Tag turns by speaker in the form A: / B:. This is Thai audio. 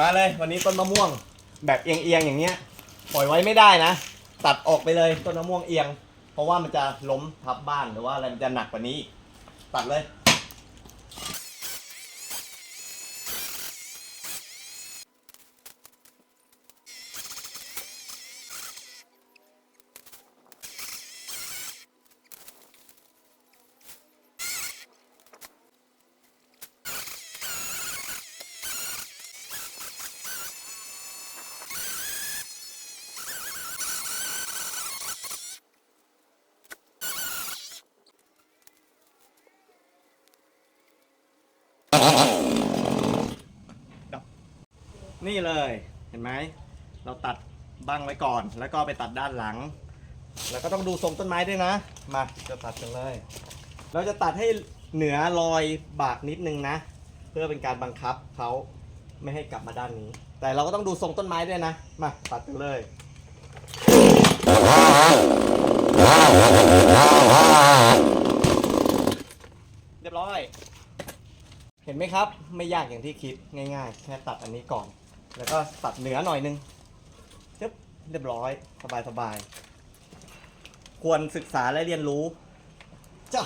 A: มาเลยวันนี้ต้นมะม่วงแบบเอียงๆอย่างเงี้ยปล่อยไว้ไม่ได้นะ ตัดออกไปเลยต้นมะม่วงเอียง เพราะว่ามันจะล้มทับบ้านหรือว่าอะไรมันจะหนักกว่านี้ ตัดเลย นี่เลยเห็นไหม เราตัดบังไว้ก่อน แล้วก็ไปตัดด้านหลัง แล้วก็ต้องดูทรงต้นไม้ด้วยนะ มาจะตัดกันเลย เราจะตัดให้เหนือรอยบากนิดนึงนะ เพื่อเป็นการบังคับเขาไม่ให้กลับมาด้านนี้ แต่เราก็ต้องดูทรงต้นไม้ด้วยนะ มาตัดกันเลยเรียบร้อย เห็นไหมครับ ไม่ยากอย่างที่คิดง่าย ๆ แค่ตัดอันนี้ก่อน แล้วก็ตัดเหนือหน่อยนึงจึ๊บเรียบร้อย สบายสบาย ควรศึกษาและเรียนรู้ จ้ะ